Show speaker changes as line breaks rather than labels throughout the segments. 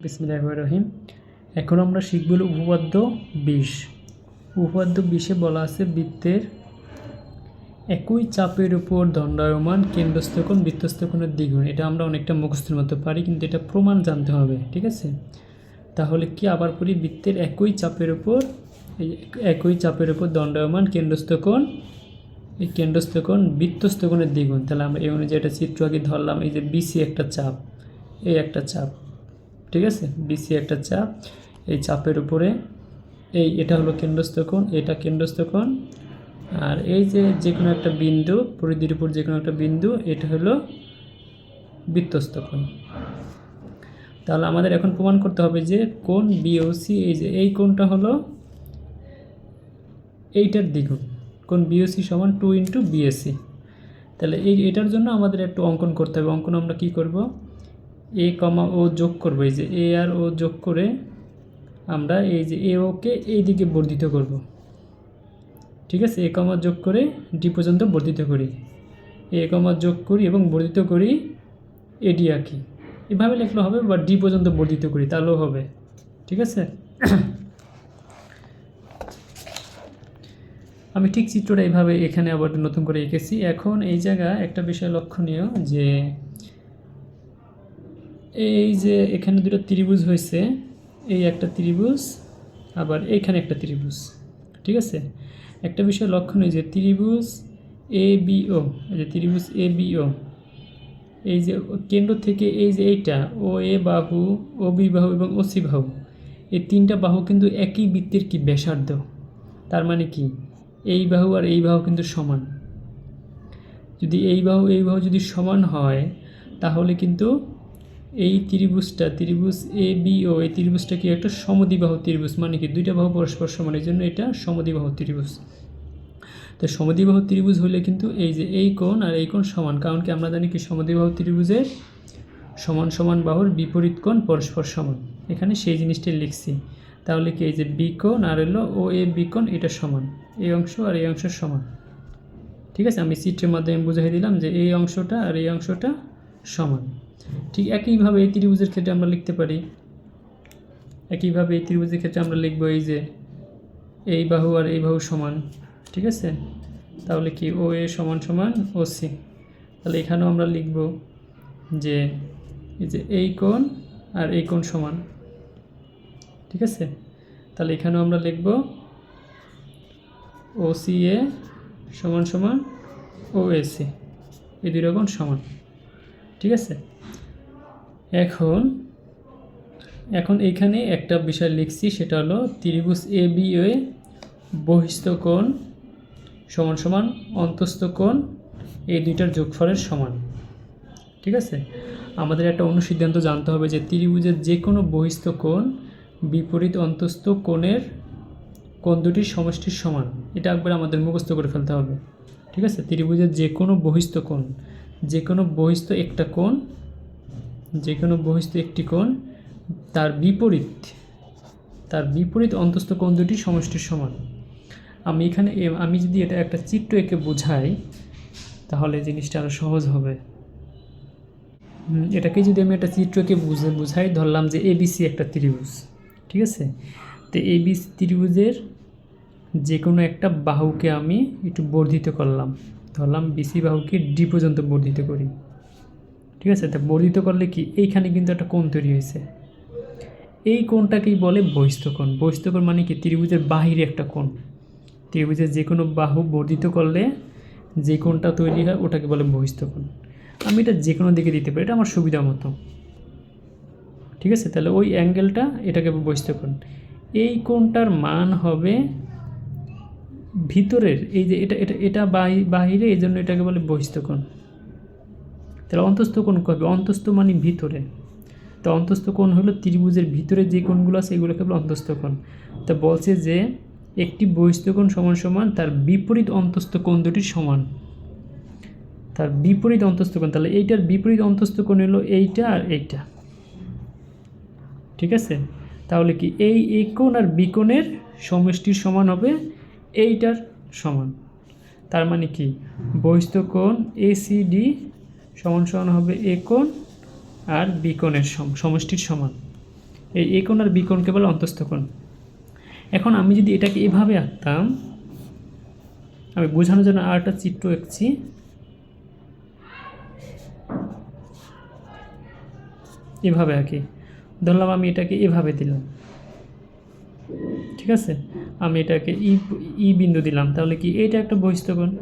বিসমিল্লাহির রহিম। এখন আমরা শিখব উপপাদ্য বিশ। উপপাদ্য বিশে বলা আছে, বৃত্তের একই চাপের উপর দণ্ডায়মান কেন্দ্রস্থকোণ, বৃত্তস্থকোণের দ্বিগুণ। এটা আমরা অনেকটা মুখস্থের মতো পারি, কিন্তু এটা প্রমাণ জানতে হবে, ঠিক আছে? তাহলে কি আবার পড়ি? বৃত্তের একই চাপের উপর একই চাপের উপর দণ্ডায়মান কেন্দ্রস্থকোণ, এই কেন্দ্রস্থকোণ বৃত্তস্থকোণের দ্বিগুণ। তাহলে আমরা এই অনুযায়ী একটা চিত্র আগে ধরলাম, এই যে বিসি একটা চাপ, এই একটা চাপ। ঠিক আছে? বিসি একটা চাপ। এই চাপের উপরে এই, এটা হলো কেন্দ্রস্থ কোণ, এটা কেন্দ্রস্থ কোণ। আর এই যে যে কোনো একটা বিন্দু পরিধির উপর যে কোনো একটা বিন্দু, এটা হলো বৃত্তস্থ কোণ। তাহলে আমাদের এখন প্রমাণ করতে হবে যে কোণ বিওসি এই যে এই কোণটা হলো এইটার দ্বিগুণ। কোণ বিওসি সমান টু ইন্টু বিএসসি তাহলে এই, এটার জন্য আমাদের একটু অঙ্কন করতে হবে। অঙ্কন আমরা কি করব? এ কমা ও যোগ করব, এই যে এ আর ও যোগ করে আমরা এই যে এ ওকে এই দিকে বর্ধিত করব। ঠিক আছে? এ কমা যোগ করে ডি পর্যন্ত বর্ধিত করি। এ কমা যোগ করি এবং বর্ধিত করি এডি আঁকি এভাবে লিখলে হবে বা ডি পর্যন্ত বর্ধিত করি, তাহলেও হবে। ঠিক আছে? আমি ঠিক চিত্রটা এইভাবে এখানে আবার নতুন করে এঁকেছি। এখন এই জায়গা একটা বিষয় লক্ষণীয় যে এই যে এখানে দুটো ত্রিভুজ হয়েছে, এই একটা ত্রিভুজ, আবার এইখানে একটা ত্রিভুজ, ঠিক আছে? একটা বিষয় লক্ষণীয় যে ত্রিভুজ এ বিও যে ত্রিভুজ এ বিও এই যে কেন্দ্র থেকে এই যে এইটা ও এ বাহু ও বি বাহু এবং ও সি বাহু, এই তিনটা বাহু কিন্তু একই বৃত্তের কি ব্যাসার্ধ, তার মানে কি? এই বাহু আর এই বাহু কিন্তু সমান। যদি এই বাহু এই বাহু যদি সমান হয়, তাহলে কিন্তু এই ত্রিভুজটা, ত্রিভুজ এ বি ও এই ত্রিভুজটা কি একটা সমদ্বিবাহু ত্রিভুজ? মানে কি দুইটা বাহু পরস্পর সমান? এই জন্য এটা সমদ্বিবাহু ত্রিভুজ। তো সমদ্বিবাহু ত্রিভুজ হলে কিন্তু এই যে এই কোণ আর এই কোণ সমান, কারণ কি আমরা জানি কি সমদ্বিবাহু ত্রিভুজের সমান সমান বাহুর বিপরীত কোণ পরস্পর সমান। এখানে সেই জিনিসটাই লিখছি। তাহলে কি এই যে বি কোণ আর এলো ও এ বি কোণ, এটা সমান। এই অংশ আর এই অংশ সমান। ঠিক আছে? আমি চিত্রের মাধ্যমে বুঝিয়ে দিলাম যে এই অংশটা আর এই অংশটা সমান। ঠিক একইভাবে এই ত্রিভুজের ক্ষেত্রে আমরা লিখতে পারি। একইভাবে এই ত্রিভুজের ক্ষেত্রে আমরা লিখব এই যে এই বাহু আর এই বাহু সমান, ঠিক আছে? তাহলে কি ও এ সমান সমান ও সি? তাহলে এখানেও আমরা লিখব যে এই যে এই কোণ আর এই কোণ সমান, ঠিক আছে? তাহলে এখানেও আমরা লিখব ও সি এ সমান সমান ও এ সি, এই দুই রকম সমান, ঠিক আছে? এখন এখন এইখানে একটা বিষয় লিখছি, সেটা হলো ত্রিভুজ এ বি এ বহিস্থ কোণ সমান সমান অন্তস্থ কোণ, এই দুইটার যোগফলের সমান। ঠিক আছে? আমাদের একটা অনুসিদ্ধান্ত জানতে হবে যে ত্রিভুজের যে কোনো বহিস্থ কোণ বিপরীত অন্তস্থ কোণের কোণ দুটির সমষ্টির সমান। এটা একবার আমাদের মুখস্থ করে ফেলতে হবে। ঠিক আছে? ত্রিভুজের যে কোনো বহিস্থ কোণ যে কোনো বহিস্থ একটা কোণ যে কোনো বহিস্থ একটি কোণ, তার বিপরীত তার বিপরীত অন্তস্থ কোণ দুটি সমষ্টির সমান। আমি এখানে আমি যদি এটা একটা চিত্র এঁকে বোঝাই, তাহলে জিনিসটা আরও সহজ হবে। এটাকে যদি আমি একটা চিত্রকে বুঝে, বুঝাই, ধরলাম যে এবিসি একটা ত্রিভুজ, ঠিক আছে? তো এবিসি ত্রিভুজের যে কোনো একটা বাহুকে আমি একটু বর্ধিত করলাম। ধরলাম বিসি বাহুকে ডি পর্যন্ত বর্ধিত করি। ঠিক আছে? তা বর্ধিত করলে কি? এইখানে কিন্তু একটা কোণ তৈরি হয়েছে। এই কোণটাকেই বলে বহিস্থকোণ বহিস্থকোণ মানে কি? ত্রিভুজের বাহিরে একটা কোণ। ত্রিভুজের যে কোনো বাহু বর্ধিত করলে যে কোণটা তৈরি হয়, ওটাকে বলে বহিস্থকোণ আমি এটা যে কোনো দিকে দিতে পারি। এটা আমার সুবিধা মতো। ঠিক আছে? তাহলে ওই অ্যাঙ্গেলটা এটাকে বহিস্থকোণ এই কোণটার মান হবে ভিতরের। এই যে এটা এটা এটা বাহি- বাহিরে এই জন্য এটাকে বলে বহিস্থকোণ তাহলে অন্তস্থ কোণ কবে? অন্তস্থ মানে ভিতরে। তো অন্তস্থ কোণ হলো ত্রিভুজের ভিতরে যে কোণগুলো আছে এগুলোকে বলে অন্তস্থ কোণ। তা বলছে যে একটি বহিস্থ কোণ সমান সমান, তার বিপরীত অন্তস্থ কোণ দুটির সমান। তার বিপরীত অন্তস্থ কোণ, তাহলে এইটার বিপরীত অন্তস্থ কোণ হলো এইটা আর এইটা। ঠিক আছে? তাহলে কি এই এ কোণ আর বি কোণের সমষ্টির সমান হবে? এইটার সমান। তার মানে কি? বহিস্থ কোণ এসিডি সমান সমান হবে এ কোণ আর বি কোণের সম- সমষ্টির সমান। এই এ কোণ আর বি কোণকে বলে অন্তস্থ কোণ। এখন আমি যদি এটাকে এভাবে আঁকতাম, আমি বোঝানোর জন্য আর একটা চিত্র এঁকছি। এভাবে আঁকি। ধরলাম আমি এটাকে এভাবে দিলাম। ঠিক আছে? আমি এটাকে ই ই বিন্দু দিলাম। তাহলে কি এটা একটা বহিস্থকোণ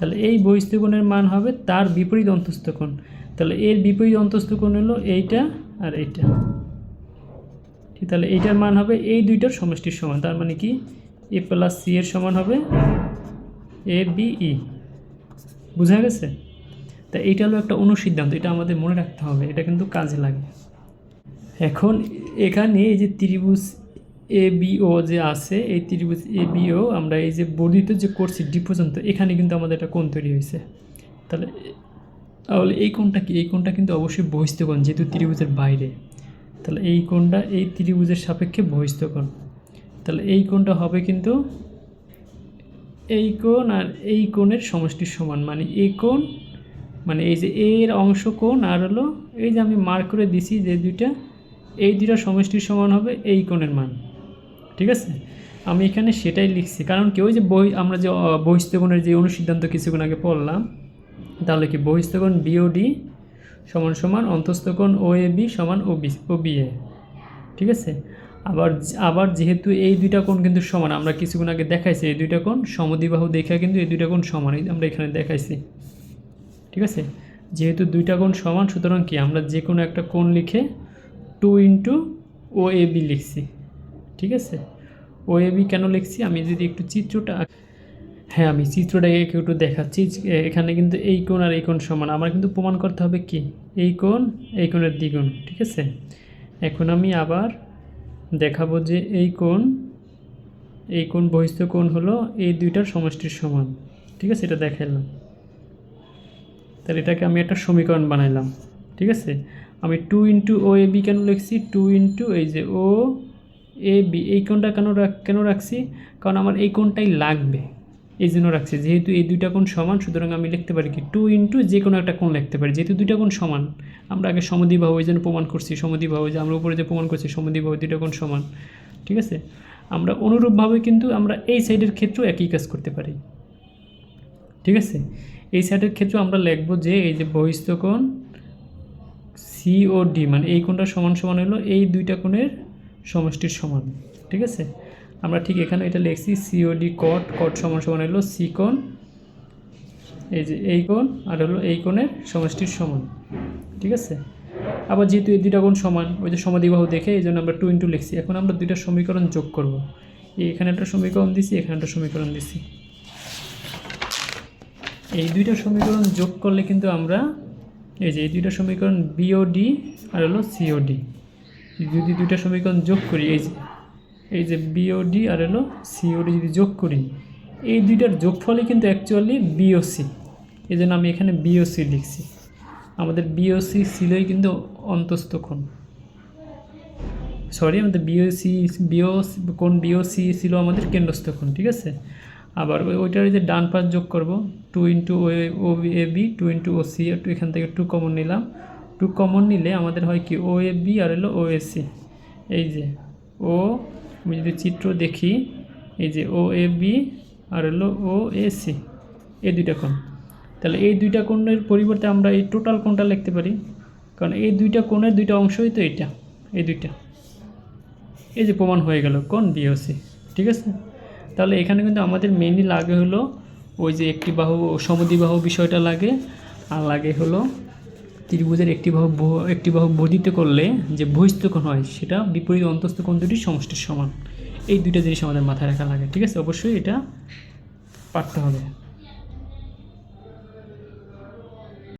তাহলে এই বহিস্থকোণের মান হবে তার বিপরীত অন্তস্থ কোণ তাহলে এর বিপরীত অন্তস্থ কোণ হলো এইটা আর এইটা। ঠিক, তাহলে এইটার মান হবে এই দুইটার সমষ্টির সমান। তার মানে কি? এ প্লাস সি এর সমান হবে এ বি ই। বুঝা গেছে? তা এইটা হলো একটা অনুসিদ্ধান্ত, এটা আমাদের মনে রাখতে হবে, এটা কিন্তু কাজে লাগে। এখন এখানে এই যে ত্রিভুজ এ বিও যে আছে, এই ত্রিভুজ এ বিও আমরা এই যে বর্ধিত যে করছি ডি পর্যন্ত এখানে কিন্তু আমাদের একটা কোণ তৈরি হয়েছে। তাহলে তাহলে এই কোণটা কি? এই কোণটা কিন্তু অবশ্যই বহিস্থ কোণ, যেহেতু ত্রিভুজের বাইরে। তাহলে এই কোণটা এই ত্রিভুজের সাপেক্ষে বহিস্থ কোণ। তাহলে এই কোণটা হবে কিন্তু এই কোণ আর এই কোণের সমষ্টির সমান। মানে এই কোণ মানে এই যে এর অংশ কোণ আর হলো, এই যে আমি মার্ক করে দিছি যে দুইটা, এই দুইটা সমষ্টির সমান হবে এই কোণের মান। ঠিক আছে? আমি এখানে সেটাই লিখছি। কারণ কি ওই যে বই আমরা যে আহ, বহিস্থকোণের যে অনুসিদ্ধান্ত কিছুক্ষণ আগে পড়লাম তাহলে কি বহিস্থকোণ বিওডি সমান সমান অন্তস্থকোণ ও এ বি সমান ও বি ও বি এ ঠিক আছে? আবার আবার যেহেতু এই দুইটা কোণ কিন্তু সমান আমরা কিছুক্ষণ আগে দেখাইছি এই দুইটা কোণ সমদ্বিবাহু দেখে কিন্তু এই দুইটা কোণ সমান আমরা এখানে দেখাইছি ঠিক আছে? যেহেতু দুইটা কোণ সমান সুতরাং কি আমরা যে কোনো একটা কোণ লিখে two into O A B লিখছি। ঠিক আছে? ও এ বি কেন লিখছি? আমি যদি একটু চিত্রটা হ্যাঁ আমি চিত্রটাকে একটু দেখাচ্ছি। এখানে কিন্তু এই কোণ আর এই কোণ সমান। আমার কিন্তু প্রমাণ করতে হবে কি? এই কোণ, এই কোণের দ্বিগুণ, ঠিক আছে? এখন আমি আবার দেখাবো যে এই কোণ এই কোণ বহিস্থ কোণ হলো এই দুইটার সমষ্টির সমান। ঠিক আছে? এটা দেখাইলাম। তাহলে এটাকে আমি একটা সমীকরণ বানাইলাম। ঠিক আছে? আমি two into O A B কেন লিখছি? টু ইন্টু এই যে ও এ, বি, এই কোণটা কেন কেন রাখছি? কারণ আমার এই কোণটাই লাগবে, এই জন্য রাখছি। যেহেতু এই দুইটা কোণ সমান, সুতরাং আমি লিখতে পারি কি টু ইন্টু যে কোনো একটা কোণ লিখতে পারি। যেহেতু দুইটা কোণ সমান, আমরা আগে সমদ্বিবাহু এই জন্য প্রমাণ করছি। সমদ্বিবাহু যে আমরা উপরে যে প্রমাণ করছি সমদ্বিবাহু দুইটা কোণ সমান, ঠিক আছে? আমরা অনুরূপভাবে কিন্তু আমরা এই সাইডের ক্ষেত্রেও একই কাজ করতে পারি, ঠিক আছে? এই সাইডের ক্ষেত্রে আমরা লিখব যে এই যে বহিস্থ কোণ সি ও ডি মানে এই কোণটা সমান সমান হলো এই দুইটা কোণের সমষ্টির সমান, ঠিক আছে? আমরা ঠিক এখানে এটা লিখছি সিওডি কট কট সমান সমান হলো সি কোণ, এই যে এই কোণ আর হলো এই কোণের সমষ্টির সমান, ঠিক আছে? আবার যেহেতু এই দুইটা কোণ সমান, ওই যে সমাধিবাহু দেখে এই জন্য আমরা টু ইন্টু লিখছি। এখন আমরা দুইটা সমীকরণ যোগ করব। এখানে একটা সমীকরণ দিছি, এখানে একটা সমীকরণ দিছি। এই দুইটা সমীকরণ যোগ করলে কিন্তু আমরা এই যে এই দুইটা সমীকরণ বিওডি আর হলো সিওডি যদি দুইটা সমীকরণ যোগ করি, এই যে এই যে বিওডি আর হলো সিওডি যদি যোগ করি, এই দুইটার যোগফলই কিন্তু অ্যাকচুয়ালি বিওসি এই জন্য আমি এখানে বিওসি লিখছি। আমাদের বিওসি ছিলই কিন্তু অন্তস্থক্ষণ সরি আমাদের বিওসি বিও কোন বিওসি ছিল আমাদের কেন্দ্রস্থক্ষণ ঠিক আছে? আবার ওই- ওইটার যে ডান পাশ যোগ করব two into O A B two into O C এখান থেকে টু কমন নিলাম। টু কমন নিলে আমাদের হয় কি? ও এ বি আর হলো ও সি এই যে ও আমি যদি চিত্র দেখি, এই যে ও এ বি আর হলো ও সি এই দুইটা কোণ। তাহলে এই দুইটা কোণের পরিবর্তে আমরা এই টোটাল কোণটা লিখতে পারি। কারণ এই দুইটা কোণের দুইটা অংশই তো এইটা, এই দুইটা। এই যে প্রমাণ হয়ে গেল কোন বিওসি ঠিক আছে? তাহলে এখানে কিন্তু আমাদের মেনলি লাগে হলো ওই যে একটি বাহু সমদ্বিবাহু বিষয়টা লাগে, আর লাগে হলো ত্রিভুজের একটি বাহু একটি বাহু বর্ধিত করলে যে বহিস্থকোণ হয়, সেটা বিপরীত অন্তস্থকোণ দুটি সমষ্টির সমান। এই দুইটা জিনিস আমাদের মাথায় রাখা লাগে, ঠিক আছে? অবশ্যই এটা পারতে হবে।